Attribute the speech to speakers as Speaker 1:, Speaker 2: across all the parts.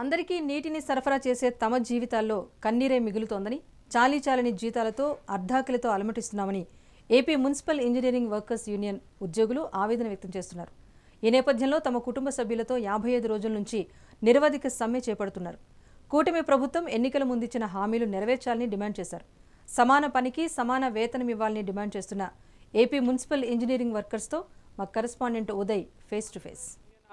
Speaker 1: అందరికీ నీటిని సరఫరా చేసే తమ జీవితాల్లో కన్నీరే మిగులుతోందని చాలీ చాలని జీతాలతో అర్ధాకలితో అలమటిస్తున్నామని AP municipal engineering workers union ఉద్యోగులు ఆవేదన వ్యక్తం చేస్తున్నారు. ఈ నేపథ్యంలో తమ కుటుంబ సభ్యులతో యాభై ఐదు రోజుల నుంచి నిరవధిక సమ్మె చేపడుతున్నారు. కూటమి ప్రభుత్వం ఎన్నికల ముందిచ్చిన హామీలు నెరవేర్చాలని డిమాండ్ చేశారు. సమాన పనికి సమాన వేతనం ఇవ్వాలని డిమాండ్ చేస్తున్న ఏపీ మున్సిపల్ ఇంజనీరింగ్ వర్కర్స్తో మా correspondent Uday face to face.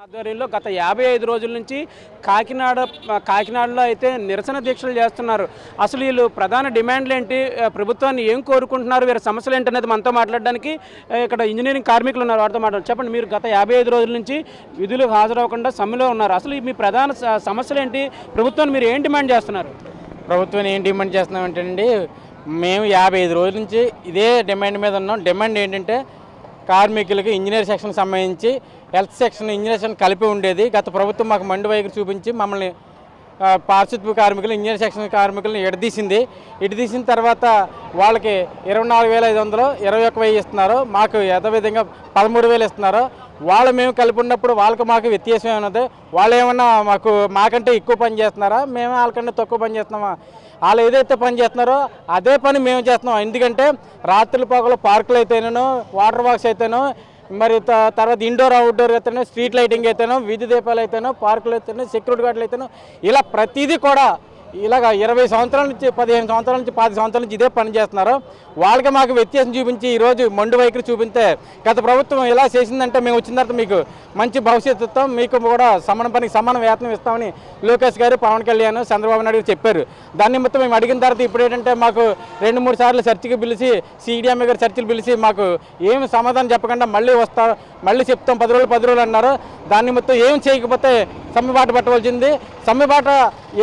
Speaker 2: ఆధ్వర్యంలో గత యాభై ఐదు రోజుల నుంచి కాకినాడ కాకినాడలో అయితే నిరసన దీక్షలు చేస్తున్నారు. అసలు వీళ్ళు ప్రధాన డిమాండ్లు ఏంటి? ప్రభుత్వాన్ని ఏం కోరుకుంటున్నారు? వీరి సమస్యలు ఏంటి అనేది మనతో మాట్లాడడానికి ఇక్కడ ఇంజనీరింగ్ కార్మికులు ఉన్నారు. వారితో మాట్లాడు చెప్పండి మీరు గత యాభై ఐదు రోజుల నుంచి విధులు హాజరవ్వకుండా సమ్మెలో ఉన్నారు. అసలు మీ ప్రధాన స- సమస్యలు ఏంటి? ప్రభుత్వాన్ని మీరు ఏం డిమాండ్ చేస్తున్నారు?
Speaker 3: ప్రభుత్వం ఏం డిమాండ్ చేస్తున్నామంటే అండి మేము యాభై ఐదు రోజుల నుంచి ఇదే డిమాండ్ మీద ఉన్నాం. డిమాండ్ ఏంటంటే కార్మికులకి ఇంజనీర్ సెక్షన్ సంబంధించి హెల్త్ సెక్షన్ ఇంజనీర్ సెక్షన్ కలిపి ఉండేది. గత ప్రభుత్వం మాకు మండు వైఖరి చూపించి మమ్మల్ని పారిశుద్ధ్య కార్మికులు ఇంజనీర్ సెక్షన్ కార్మికులను ఎడదీసింది. ఎడదీసిన తర్వాత వాళ్ళకి ఇరవై నాలుగు వేల ఐదు వందలు ఇరవై ఒక్క వెయ్యి ఇస్తున్నారు. మాకు యథావిధంగా పదమూడు వేలు ఇస్తున్నారు. వాళ్ళు మేము కలిపి ఉన్నప్పుడు వాళ్ళకి మాకు వ్యత్యాసం ఏమన్నది వాళ్ళు ఏమన్నా మాకు మాకంటే ఎక్కువ పని చేస్తున్నారా? మేము వాళ్ళకంటే తక్కువ పని చేస్తున్నామా? వాళ్ళు ఏదైతే పని చేస్తున్నారో అదే పని మేము చేస్తున్నాం. ఎందుకంటే రాత్రుల పగలు పార్కులు అయితేనో వాటర్ వాక్స్ అయితేనో మరి త- తర్వాత ఇండోర్ అవుట్డోర్ అయితేనో స్ట్రీట్ లైటింగ్ అయితేనో విధి దీపాలు అయితేనో పార్కులు అయితేనో సెక్యూరిటీ గార్డులు అయితేనో ఇలా ప్రతిదీ కూడా ఇలాగ ఇరవై సంవత్సరాల నుంచి పదిహేను సంవత్సరాల నుంచి పది సంవత్సరాల నుంచి ఇదే పని చేస్తున్నారు. వాళ్ళకి మాకు వ్యత్యాసం చూపించి ఈరోజు మండు వైఖరి చూపిస్తే గత ప్రభుత్వం ఎలా చేసిందంటే మేము వచ్చిన తర్వాత మీకు మంచి భవిష్యత్తు ఇస్తాం. మీకు కూడా సమాన పనికి సమాన వేతనం ఇస్తామని లోకేష్ గారు పవన్ కళ్యాణ్ చంద్రబాబు నాయుడు చెప్పారు. దాని నిమిత్తం మేము అడిగిన తర్వాత ఇప్పుడు ఏంటంటే మాకు రెండు మూడు సార్లు చర్చికి పిలిచి సిడిఎంఏ గారు చర్చలు పిలిచి మాకు ఏమి సమాధానం చెప్పకుండా మళ్ళీ వస్తా మళ్ళీ చెప్తాం. పది రోజులు పది రోజులు అన్నారు. దాని నిమిత్తం ఏం చేయకపోతే సమ్మెబాట పట్టవలసింది. సమ్మెబాట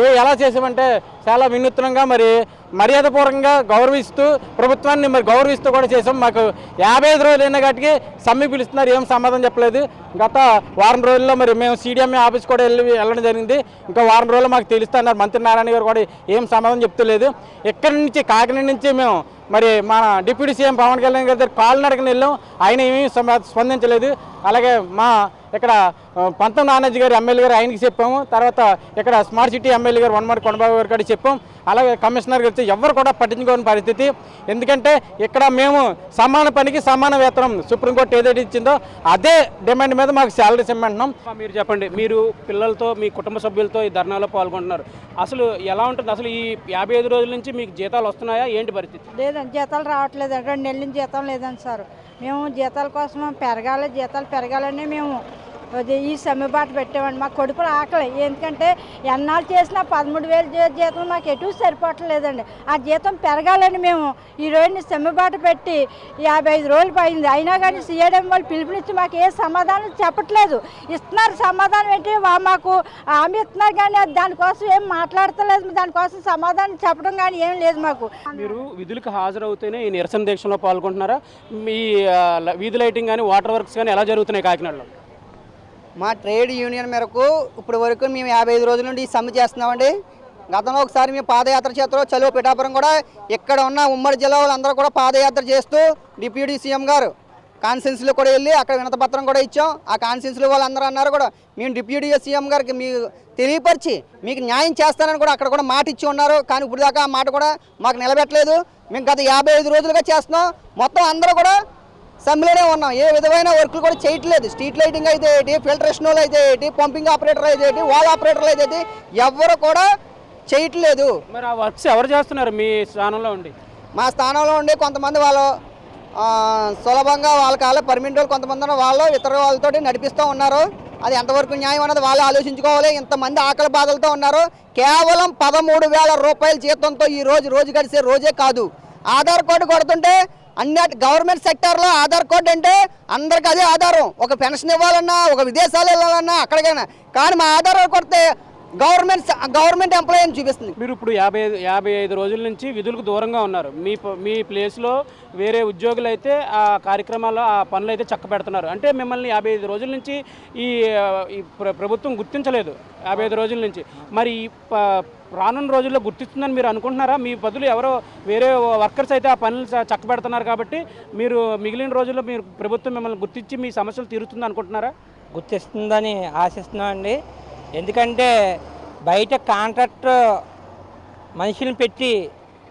Speaker 3: ఏ ఎలా చేసామంటే అంటే చాలా వినూత్నంగా మరి మర్యాదపూర్వకంగా గౌరవిస్తూ ప్రభుత్వాన్ని మరి గౌరవిస్తూ కూడా చేసాం మాకు యాభై ఐదు రోజులు అయిన కాటికి సమ్మె పిలుస్తున్నారు. ఏం సమాధానం చెప్పలేదు. గత వారం రోజుల్లో మరి మేము సీడీఎంఏ ఆఫీస్ కూడా వెళ్ళి వెళ్ళడం జరిగింది. ఇంకా వారం రోజుల్లో మాకు తెలుస్తున్నారు. మంత్రి నారాయణ గారు కూడా ఏం సమాధానం చెప్తలేదు. ఇక్కడి నుంచి కాకినాడ నుంచి మేము మరి మన డిప్యూటీ సీఎం పవన్ కళ్యాణ్ గారి దగ్గర కాలు నడకని వెళ్ళాం. ఆయన ఏమీ స్ప- స్పందించలేదు. అలాగే మా ఇక్కడ పంతం నానాజీ గారు ఎమ్మెల్యే గారు ఆయనకి చెప్పాము. తర్వాత ఇక్కడ స్మార్ట్ సిటీ ఎమ్మెల్యే గారు వనమాడి కొండబాబు గారు కూడా చెప్పాం అలాగే కమిషనర్ గారు ఎవరు కూడా పట్టించుకోని పరిస్థితి. ఎందుకంటే ఇక్కడ మేము సమాన పనికి సమాన వేతనం సుప్రీంకోర్టు ఏదైతే ఇచ్చిందో అదే డిమాండ్ మీద మాకు శాలరీస్ ఇమ్మంటున్నాం
Speaker 2: మీరు చెప్పండి. మీరు పిల్లలతో మీ కుటుంబ సభ్యులతో ఈ ధర్నాలో పాల్గొంటున్నారు. అసలు ఎలా ఉంటుంది? అసలు ఈ యాభై ఐదు రోజుల నుంచి మీకు జీతాలు వస్తున్నాయా? ఏంటి పరిస్థితి?
Speaker 4: లేదండి జీతాలు రావట్లేదండి రెండు నెలల నుంచి జీతం లేదండి సార్. మేము జీతాల కోసం పెరగాలి. జీతాలు పెరగాలని మేము ఈ సమ్మెబాటు పెట్టామండి మా కొడుకులు ఆకలి. ఎందుకంటే ఎన్నాళ్ళు చేసినా పదమూడు వేలు జీతం మాకు ఎటు సరిపోవట్లేదండి. ఆ జీతం పెరగాలని మేము ఈ రోజుని సమ్మెబాటు పెట్టి యాభై ఐదు రోజులు పోయింది. అయినా కానీ సీఎడం వాళ్ళు పిలుపునిచ్చి మాకు ఏ సమాధానం చెప్పట్లేదు. ఇస్తున్నారు సమాధానం ఏంటి? మాకు హామీ ఇస్తున్నారు కానీ దానికోసం ఏం మాట్లాడతలేదు. దానికోసం సమాధానం చెప్పడం కానీ ఏం లేదు మాకు.
Speaker 2: మీరు విధులకు హాజరవుతూనే ఈ నిరసన దీక్షలో పాల్గొంటున్నారా? మీ వీధి లైటింగ్ కానీ వాటర్ వర్క్స్ కానీ ఎలా జరుగుతున్నాయి కాకినాడలో?
Speaker 5: మా ట్రేడ్ యూనియన్ మేరకు ఇప్పుడు వరకు మేము యాభై ఐదు రోజుల నుండి ఈ సమ్మె చేస్తున్నామండి. గతంలో ఒకసారి మేము పాదయాత్ర చేస్తారో చలువ పిఠాపురం కూడా ఇక్కడ ఉన్న ఉమ్మడి జిల్లా వాళ్ళందరూ కూడా పాదయాత్ర చేస్తూ డిప్యూటీ సీఎం గారు కాన్సెన్స్లో కూడా వెళ్ళి అక్కడ వినతపత్రం కూడా ఇచ్చాం. ఆ కాన్సెన్స్లో వాళ్ళందరూ అన్నారు కూడా మేము డిప్యూటీ సీఎం గారికి మీకు తెలియపరిచి మీకు న్యాయం చేస్తానని కూడా అక్కడ కూడా మాట ఇచ్చి ఉన్నారు. కానీ ఇప్పుడు దాకా ఆ మాట కూడా మాకు నిలబెట్టలేదు. మేము గత యాభై ఐదు రోజులుగా చేస్తున్నాం. మొత్తం అందరూ కూడా సమ్మెలోనే ఉన్నాం. ఏ విధమైన వర్క్లు కూడా చేయట్లేదు. స్ట్రీట్ లైటింగ్ అయితే ఏంటి? ఫిల్టరేషన్ వాళ్ళు అయితే ఏంటి? పంపింగ్ ఆపరేటర్ అయితే ఏంటి? వాల్ ఆపరేటర్లు అయితే ఎవరు కూడా చేయట్లేదు.
Speaker 2: మరి ఆ వర్క్స్ ఎవరు చేస్తున్నారు మీ స్థానంలో ఉండి?
Speaker 5: మా స్థానంలో ఉండి కొంతమంది వాళ్ళు సులభంగా వాళ్ళ కాళ్ళ పర్మినెంట్ వాళ్ళు కొంతమంది వాళ్ళు ఇతర వాళ్ళతోటి నడిపిస్తూ ఉన్నారు. అది ఎంతవరకు న్యాయం అన్నది వాళ్ళు ఆలోచించుకోవాలి. ఇంతమంది ఆకలి బాధలతో ఉన్నారు. కేవలం పదమూడు వేల రూపాయల జీతంతో ఈ రోజు రోజు గడిచే రోజే కాదు. ఆధార్ కార్డు కొడుతుంటే అన్ని గవర్నమెంట్ సెక్టార్లో ఆధార్ కార్డు అంటే అందరికి అదే ఆధారం. ఒక పెన్షన్ ఇవ్వాలన్నా ఒక విదేశాలు వెళ్ళాలన్నా అక్కడికైనా. కానీ మా ఆధార్ కొడితే గవర్నమెంట్ గవర్నమెంట్ ఎంప్లాయీ అని చూపిస్తుంది.
Speaker 2: మీరు ఇప్పుడు యాభై ఐదు యాభై ఐదు రోజుల నుంచి విధులకు దూరంగా ఉన్నారు. మీ మీ ప్లేస్లో వేరే ఉద్యోగులు అయితే ఆ కార్యక్రమాల్లో ఆ పనులు అయితే చక్క పెడుతున్నారు అంటే మిమ్మల్ని యాభై ఐదు రోజుల నుంచి ఈ ప్రభుత్వం గుర్తించలేదు. యాభై ఐదు రోజుల నుంచి. మరి ఈ ప- రానున్న రోజుల్లో గుర్తిస్తుందని మీరు అనుకుంటున్నారా? మీ బదులు ఎవరో వేరే వర్కర్స్ అయితే ఆ పనులు చ- చక్క పెడుతున్నారు కాబట్టి మీరు మిగిలిన రోజుల్లో మీరు ప్రభుత్వం మిమ్మల్ని గుర్తించి మీ సమస్యలు తీరుతుంది అనుకుంటున్నారా
Speaker 6: గుర్తిస్తుందని ఆశిస్తున్నాం అండి ఎందుకంటే బయట కాంట్రాక్ట్ మనుషులను పెట్టి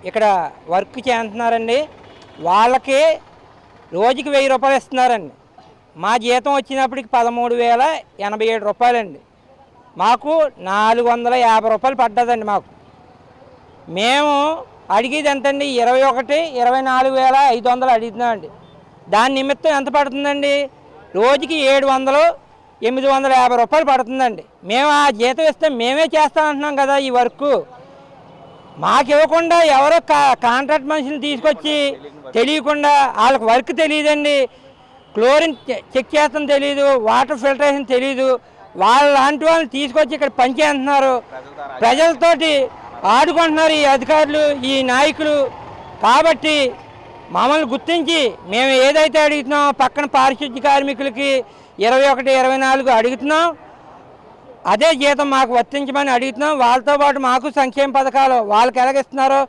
Speaker 6: ఇక్కడ వర్క్ చేస్తున్నారండి. వాళ్ళకి రోజుకి వెయ్యి రూపాయలు ఇస్తున్నారండి. మా జీతం వచ్చినప్పటికి పదమూడు వేల ఎనభై ఏడు రూపాయలండి. మాకు నాలుగు వందల యాభై రూపాయలు పడ్డదండి మాకు. మేము అడిగేది ఎంతండి? ఇరవై ఒకటి ఇరవై నాలుగు వేల ఐదు వందలు అడుగుతున్నామండి దాని నిమిత్తం ఎంత పడుతుందండి? రోజుకి ఏడు వందలు ఎనిమిది వందల యాభై రూపాయలు పడుతుందండి. మేము ఆ జీతం ఇస్తే మేమే చేస్తామంటున్నాం కదా ఈ వర్క్. మాకు ఇవ్వకుండా ఎవరో కా కాంట్రాక్ట్ మనుషులు తీసుకొచ్చి తెలియకుండా వాళ్ళకి వర్క్ తెలియదండి. క్లోరిన్ చెక్ చేస్తాం తెలియదు వాటర్ ఫిల్టరేషన్ తెలియదు వాళ్ళ లాంటి వాళ్ళని తీసుకొచ్చి ఇక్కడ పనిచేస్తున్నారు ప్రజలతోటి ఆడుకుంటున్నారు ఈ అధికారులు ఈ నాయకులు. కాబట్టి మమ్మల్ని గుర్తించి మేము ఏదైతే అడుగుతున్నామో పక్కన పారిశుద్ధ్య కార్మికులకి ఇరవై ఒకటి ఇరవై నాలుగు అడుగుతున్నాం. అదే జీతం మాకు వర్తించమని అడుగుతున్నాం. వాళ్ళతో పాటు మాకు సంక్షేమ పథకాలు వాళ్ళకి ఎలాగిస్తున్నారో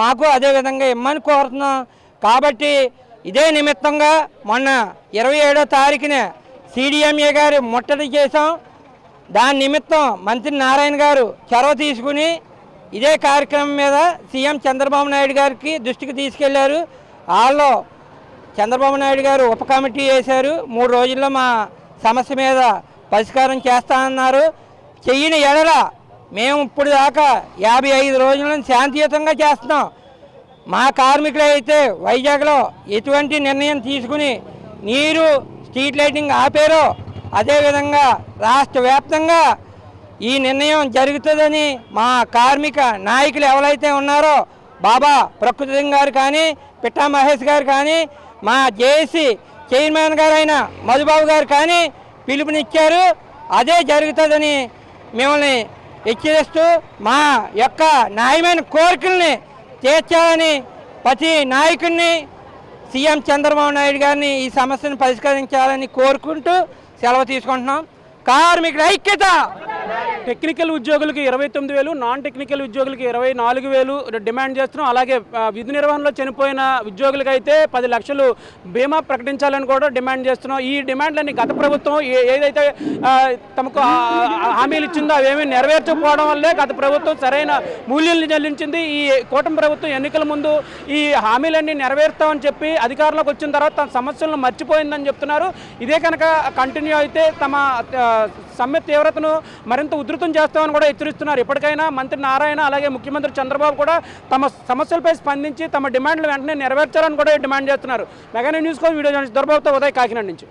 Speaker 6: మాకు అదే విధంగా ఇమ్మని కోరుతున్నాం. కాబట్టి ఇదే నిమిత్తంగా మొన్న ఇరవై ఏడో తారీఖున సిడిఎంఏ గారు ముట్టడి చేశాం. దాని నిమిత్తం మంత్రి నారాయణ గారు చొరవ తీసుకుని ఇదే కార్యక్రమం మీద సీఎం చంద్రబాబు నాయుడు గారికి దృష్టికి తీసుకెళ్ళారు. వాళ్ళు చంద్రబాబు నాయుడు గారు ఉప కమిటీ వేశారు. మూడు రోజుల్లో మా సమస్య మీద పరిష్కారం చేస్తానన్నారు. చెయ్యని ఎడల మేము ఇప్పుడు దాకా యాభై ఐదు రోజులను శాంతియుతంగా చేస్తున్నాం. మా కార్మికులు అయితే వైజాగ్లో ఎటువంటి నిర్ణయం తీసుకుని నీరు స్ట్రీట్ లైటింగ్ ఆపారో అదేవిధంగా రాష్ట్ర వ్యాప్తంగా ఈ నిర్ణయం జరుగుతుందని మా కార్మిక నాయకులు ఎవరైతే ఉన్నారో బాబా ప్రకృతి గారు కానీ పిట్టా మహేష్ గారు కానీ మా జేఏసీ చైర్మన్ గారైన మధుబాబు గారు కానీ పిలుపునిచ్చారు. అదే జరుగుతుందని మిమ్మల్ని హెచ్చరిస్తూ మా యొక్క న్యాయమైన కోరికల్ని తీర్చాలని ప్రతి నాయకుడిని సీఎం చంద్రబాబు నాయుడు గారిని ఈ సమస్యను పరిష్కరించాలని కోరుకుంటూ సెలవు తీసుకుంటున్నాం. కార్మికుల ఐక్యత!
Speaker 2: టెక్నికల్ ఉద్యోగులకు ఇరవై తొమ్మిది వేలు నాన్ టెక్నికల్ ఉద్యోగులకు ఇరవై నాలుగు వేలు డిమాండ్ చేస్తున్నాం. అలాగే విధి నిర్వహణలో చనిపోయిన ఉద్యోగులకైతే అయితే పది లక్షలు బీమా ప్రకటించాలని కూడా డిమాండ్ చేస్తున్నాం. ఈ డిమాండ్లన్నీ గత ప్రభుత్వం ఏ- ఏదైతే తమకు హామీలు ఇచ్చిందో అవేమీ నెరవేర్చకపోవడం వల్లే గత ప్రభుత్వం సరైన మూల్యాలను చెల్లించింది. ఈ కూటమి ప్రభుత్వం ఎన్నికల ముందు ఈ హామీలన్నీ నెరవేరుస్తామని చెప్పి అధికారంలోకి వచ్చిన తర్వాత తమ సమస్యలను మర్చిపోయిందని చెప్తున్నారు. ఇదే కనుక కంటిన్యూ అయితే తమ సమ్మె తీవ్రతను మరింత ఉధృతం చేస్తామని కూడా హెచ్చరిస్తున్నారు. ఇప్పటికైనా మంత్రి నారాయణ అలాగే ముఖ్యమంత్రి చంద్రబాబు కూడా తమ సమస్యలపై స్పందించి తమ డిమాండ్లు వెంటనే నెరవేర్చాలని కూడా డిమాండ్ చేస్తున్నారు. మెగా న్యూస్ కోసం వీడియో జర్నలిస్ట్ దొరబాబుతో ఉదయ్ కాకినాడ నుంచి.